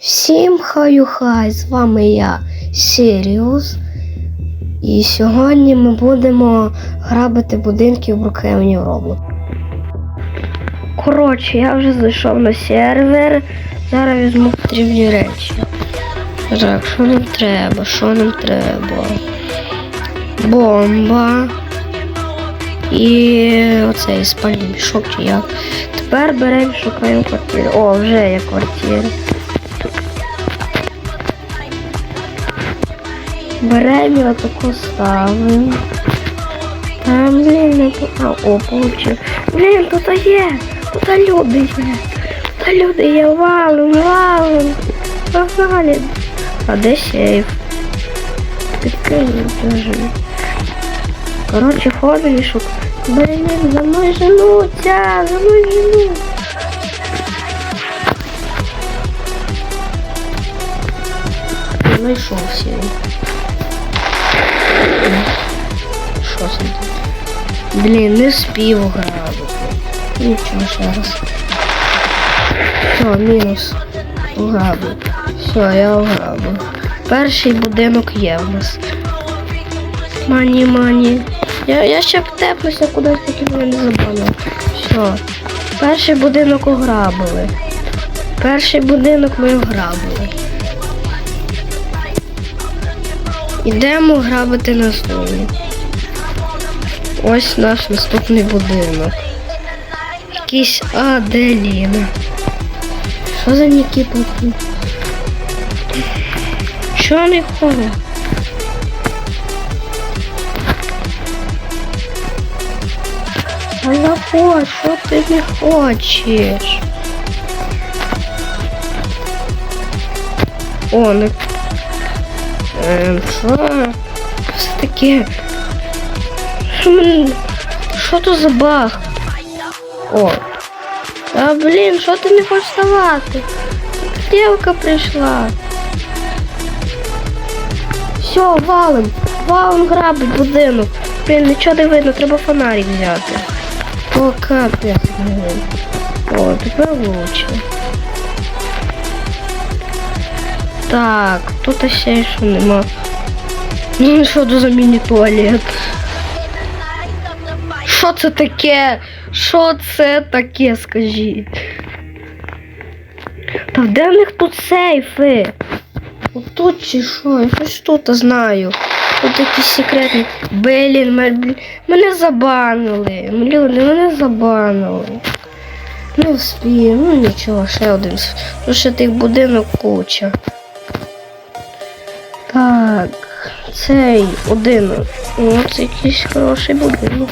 Всім хаю-хай, з вами я Сіріус. І сьогодні ми будемо грабити будинки в Брукхевені в Роблок. Коротше, я вже зайшов на сервер. Зараз візьму потрібні речі. Так, що нам треба? Що нам треба? Бомба. І оцей спальний мішок чи як. Тепер беремо, шукаємо квартиру. О, вже є квартира. Беремо його таку ставимо. Там, блін, не по- а, о, получив. Блін, тут є. Тут люди є. Тут люди є. Валом, валом. Погнали. А де сейф? Підкинь даже. Коротше, ходимо і шук. Блін, за мною женуться, за мною женуться. Знайшов сейф. Що це тут? Блін, не спів грабити. Нічого ще раз. Все, мінус. Уграбив. Все, я уграбив. Перший будинок є в нас. Мані, мані. Я, я ще втеплюся кудись, поки мене не забанив. Все. Перший будинок ограбили. Перший будинок ми ограбили. Ідемо грабити наступний. Ось наш наступний будинок. Якийсь Аделіна. Що за Нікіта тут? Що не хоче? Але хоч, що ти не хочеш? О, не що? Все таке? Що. То за баг? О. А блін, що ти не хочеш вставати? Дівка прийшла. Все, валим. Валим грабить будинок. Блін, нічого не видно, треба фонарик взяти. О, капець. О, тепер лучше. Так, тут ще що нема. Ну що за міні-туалет? Що це таке? Що це таке, скажіть? Та де в них тут сейфи? Отут чи що? Я щось тут знаю. Тут якісь секретні. Блін, мене, мене забанили. Люди, мене забанили. Не вспію, ну нічого, ще один. Ну ще тих будинок куча. Так, цей один. О, це якийсь хороший будинок.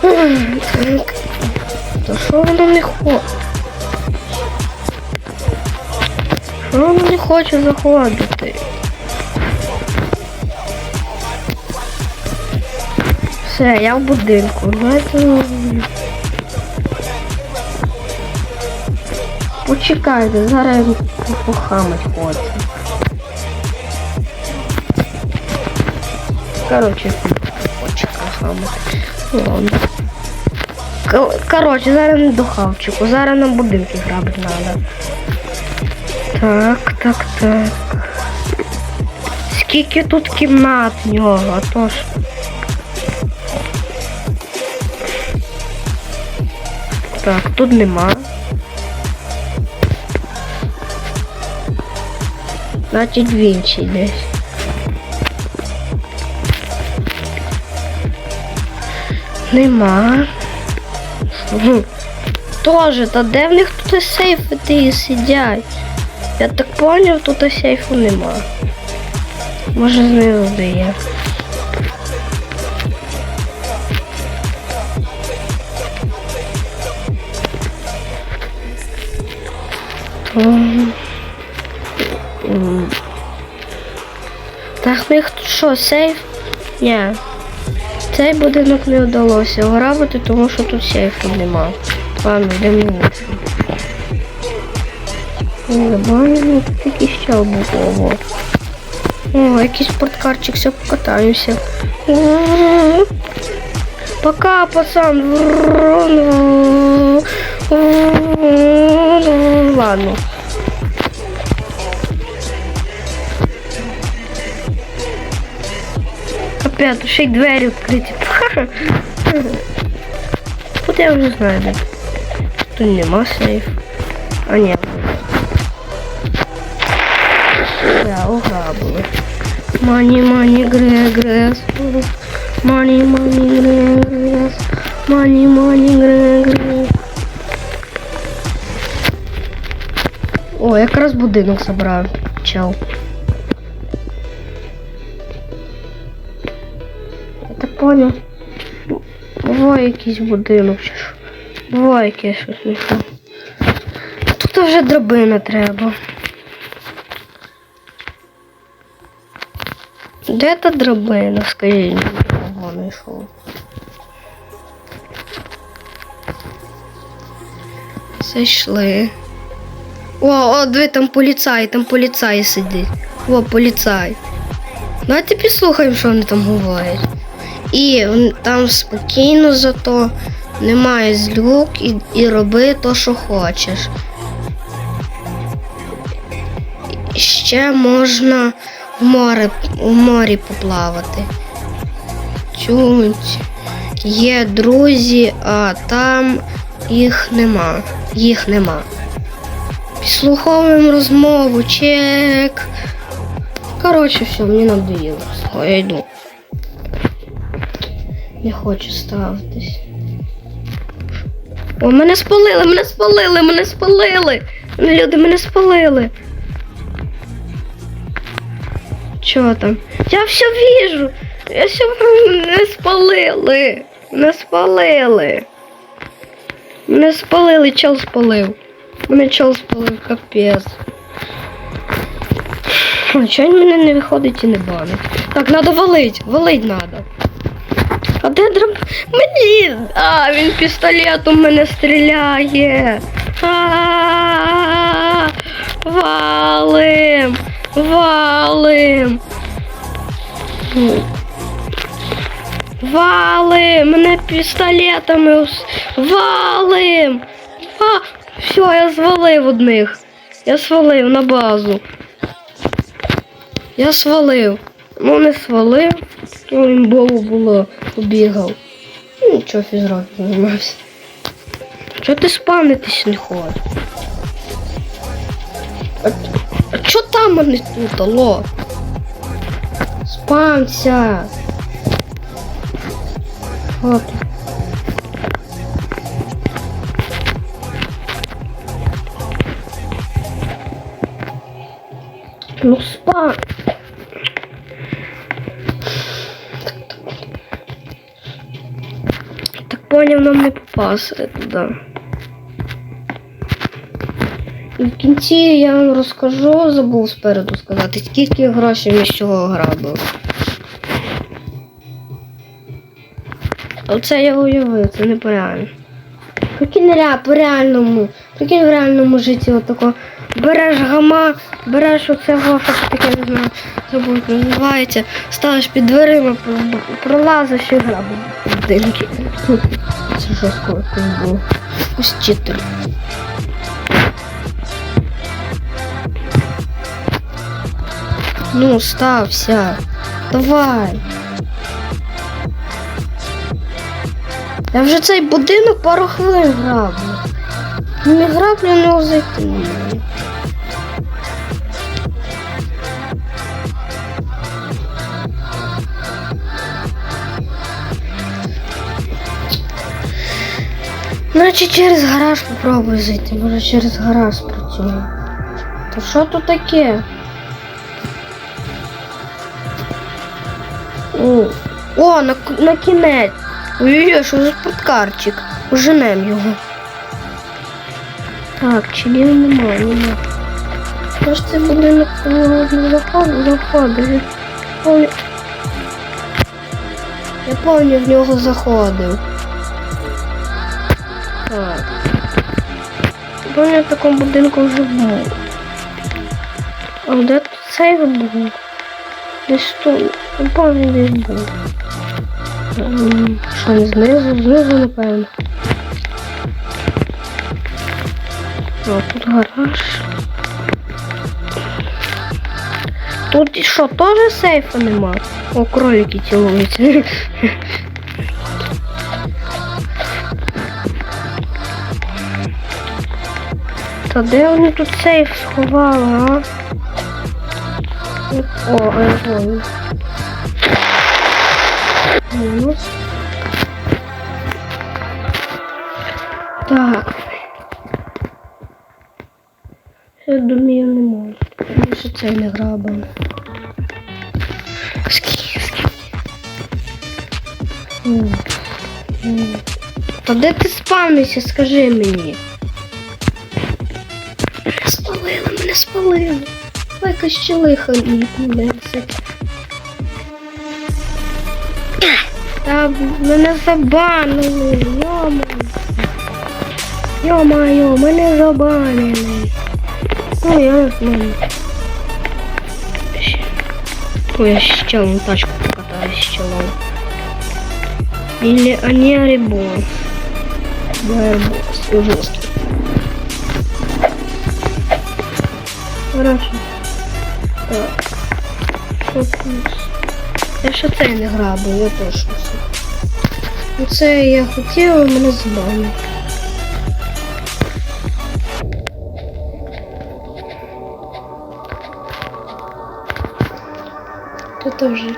Так. То що воно не хоче? Що воно не хоче заходити? Все, я в будинку. Ну, Почекайте, зараз я похамить хочу. Короче, ладно. Короче, зараз не до хавчику, зараз нам будинки грабити треба. Так, так, так. Скільки тут кімнат в нього, то ж. Так, тут нема. Значить він ще десь. Нема. Тоже, та де в них тут сейфи ті сидять? Я так поняв, тут сейфу нема. Може знизу де є. Так, в них тут що, сейф? Ні. Цей будинок не вдалося ограбити, тому що тут сейфу нема. Ладно, на вулицю. Забавно, тут якийсь щел був. О, якийсь спорткарчик, все покатаємося. Пока, пацан. Ладно. Ребята, ще й двері відкриті. От я вже знаю, де. Тут нема сейф. А ні. Да, ограбили. Мані, мані, гре, грес. Мані, мані, гре, грес. Мані, мані, гре, грес. О, якраз будинок забрав. Чел. Понял. Буває якийсь будинок чи що. Буває якесь щось не. Тут вже драбина треба. Де та драбина, скажіть, мені, кого знайшов? Зайшли. О, о, диви, там поліцай, там поліцай сидить. О, поліцай. Давайте підслухаємо, що вони там говорять. І там спокійно зато немає злюк і, і роби то, що хочеш. Ще можна в море, в морі поплавати. Чуть. Є друзі, а там їх нема. Їх нема. Підслуховуємо розмову, чек. Коротше, все, мені надоїло. Я йду. Не хочу ставитись. О, мене спалили, мене спалили, мене спалили. Люди мене спалили. Чого там? Я все вижу. Я все мене спалили. Мене спалили. Мене спалили, чел спалив. Мене чел спалив, капець. Чого мене не виходить і не банить? Так, надо валить, валить надо. А де драб... Блін! А, він пістолетом в мене стріляє. А, Валим! Валим! Валим! Мене пістолетами валим! А, все, я звалив одних. Я свалив на базу. Я свалив. Ну не свалив, то імбово було, побігав. Ну, Нічого фізрок займався. Чого ти спамитись не ходиш? А, а чо там а не тут, алло? Спамся. От. Ну спам. Поняв, нам не попасти туди. І в кінці я вам розкажу, забув спереду сказати, скільки грошей ми з цього грабили. Оце я уявив, це не по-реально. Прикинь ре, по-реальному. Прикинь в реальному житті отако. Береш гама, береш оцього, що таке, не знаю, забув, як називається, ставиш під дверима, пролазиш і грабиш Це жорстко було. Ось читер. Ну, стався. Давай. Я вже цей будинок пару хвилин граблю. Не граблю, не зайти не через гараж попробую зайти. Може через гараж працює. Та що тут таке? О, о на, на кінець. Ой-ой, що за спорткарчик. Уженем його. Так, чилів нема, нема. Може це заходить. Помню. Я пам'ятаю, в нього заходив. Так. Пам'ятаю, я в такому будинку вже був. А де тут сейф був? Десь тут. Не пам'ятаю, десь був. Що, знизу? Знизу, напевно. О, тут гараж. Тут що, теж сейфа нема? О, кролики цілуються. Та де вони тут сейф сховали, а? О, айфон. Мінус. Так. Я думаю, не можу. Тому що це не грабано. Та де ти спавнишся, скажи мені? Спалили, спалили. Ой, якась щелиха несе. Та мене забанили, йома. Йо-моє, мене забанили. Ну, я ну. Ой, я с челом тачку покатаюсь челом. Или они арибон. Барбос. Жесткий. Хорошо. Так. Я ще це не грабую, я точно все. Ну це я хотіла, мене збавили. Тут тоже.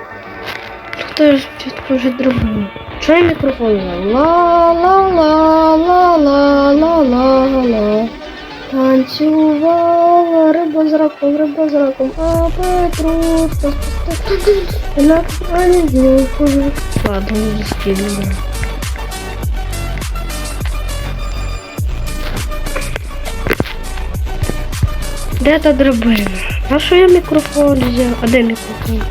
Тут что-то уже другое. Что я микрофон взял? Ла-ла-ла-ла-ла-ла-ла-ла. Танцювала риба з раком, риба з раком, а Петрушка спустя. На понеділку. Ладно, не спільно. Де та драбина? А що я мікрофон взяв? А де мікрофон?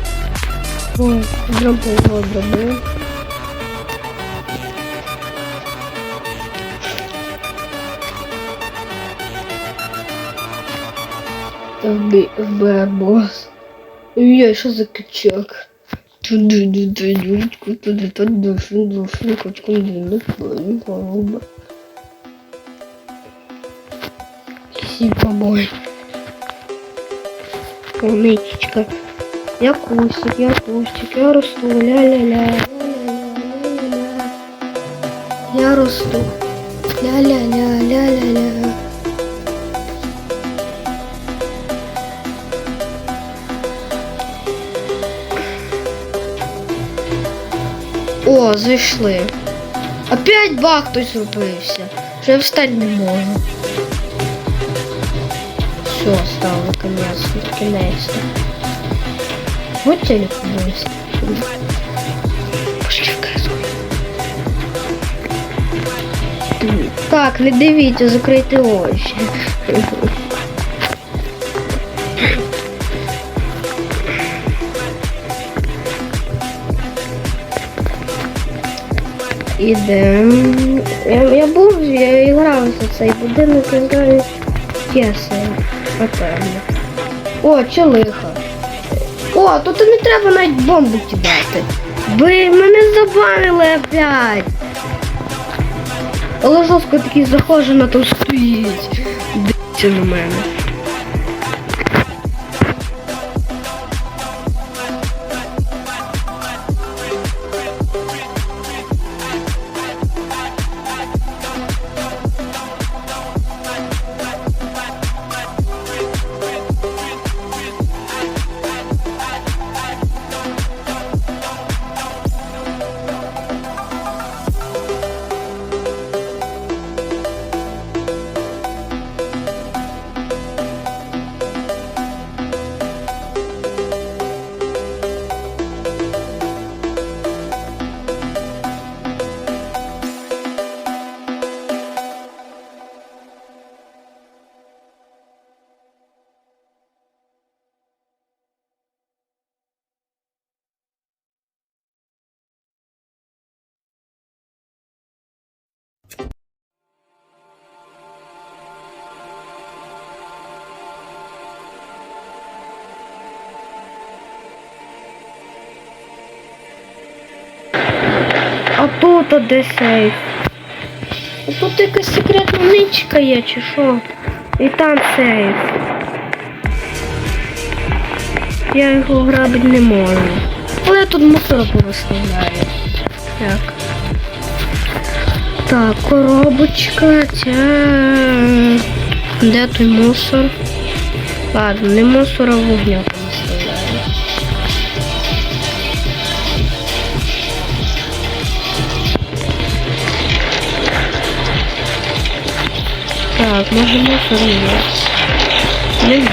Ой, драбина, драбина. Вбі, бос. Ой, що за качок? Туди, туди, дюльку, туди, туди, душу, душу, качку, душу, душу, Сіпа мой. Умничка. Я кустик, я кустик, я расту, ля-ля-ля. Я расту. Ля-ля-ля, ля-ля-ля. О, зайшли. Опять баг хтось зробився. Що я встати не можу. Все, стало наконец-то, наконец-то. Вот телефон есть. Пошли в. Так, не дивіться, закрийте очі. Ідем. Я, я був, я грав за цей будинок, знаю, чесно, напевно. О, челиха. О, тут не треба навіть бомбу кидати. Ви мене забанили опять. Але жорстко такий захожу на то стоїть. Дивіться на мене. А тут де сейф. А тут якась секретна ничка є, чи що? І там сейф. Я його грабити не можу. Але я тут мусор повиставляє. Як? Так, коробочка, ця. Де той мусор? Ладно, не мусор, а вогня Так, може мусор не є. Не може.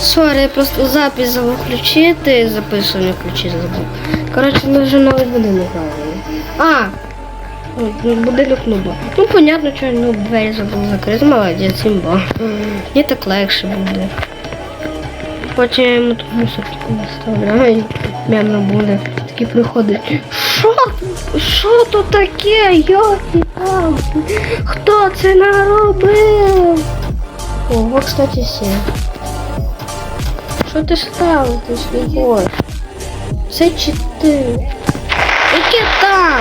Сорі, я просто запис забув включити, записування включити забув. Коротше, ми вже новий будинок грали. А! ну, Будинок нуба. Ну, понятно, що ну, двері забув закрити, молодець, імба. Мені так легше буде. Потім я йому тут мусорку виставляю, м'яно буде. Такий приходить. Що? Що тут таке? Йоки палки Хто це наробив? О, вот, кстати, все. Що ти став? Ти сліпой? Це чотири. Яке там?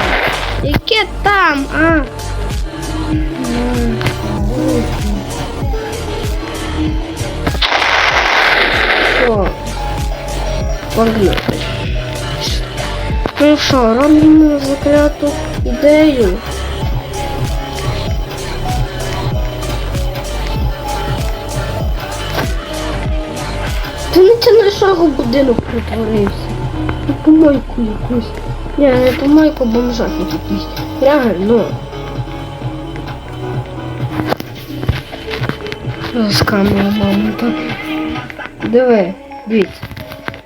Яке там? А? Погнали. Ну що, робимо закляту ідею. Ти не це на шагу будинок притворився. На помойку якусь. Ні, не помойку, бомжак якийсь. Реально. Заскамили маму, та. Диви, дивіться.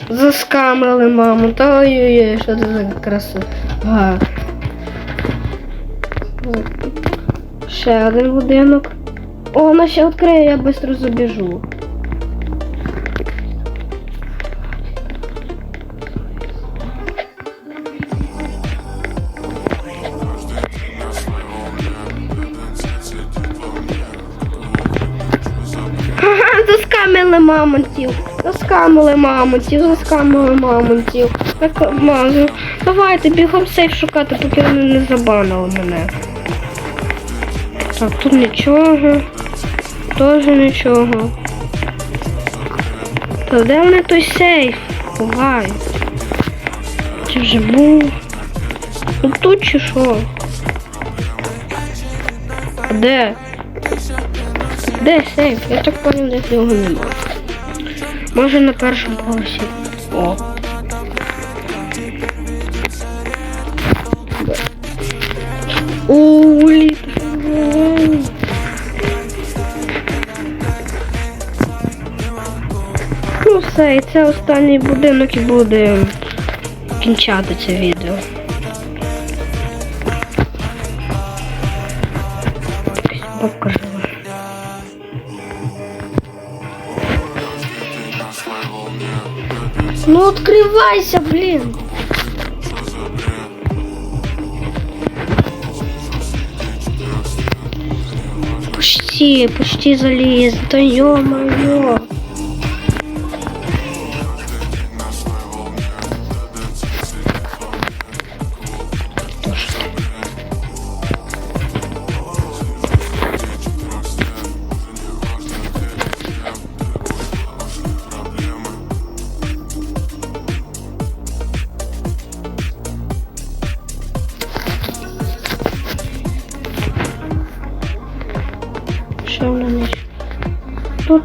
Заскамили маму, та ой-ой-ой, що це за краса. Ага. Ще один будинок. О, вона ще відкриє, я швидко забіжу. Заскамили мамонтів. Заскамили мамонтів, заскамили мамонтів. Так, мазу. Давайте бігом сейф шукати, поки вони не забанили мене. Так, тут нічого. Теж нічого. Та де вони той сейф? Ховають. Чи вже був? Ну тут чи що? А Де? Де сейф? Я так понял, десь його нема. Може на першому голосі. О. Улі. Ну все, і це останній будинок і буде кінчати це відео. Открывайся, блин. Почти, почти залез. Да ё-моё.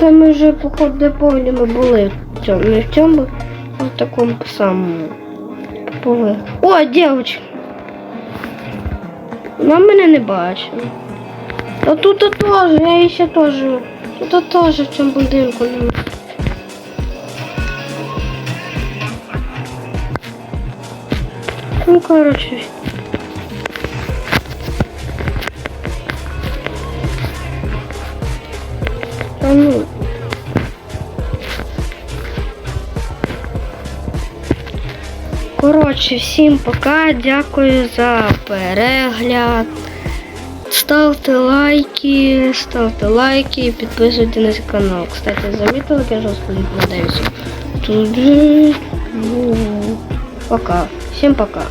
Тут ми вже походу повні ми були. В цьому, не в цьому, а в такому самому. Поверх. О, дівчинка! Вона мене не бачила. А тут теж, я її ще теж. Тут теж в цьому будинку нема. Ну, коротше. Коротше, всім пока. Дякую за перегляд. Ставте лайки, ставте лайки, і підписуйтесь на канал. Кстати, я жорстко відкладаюся. Туди. Пока. Всім пока.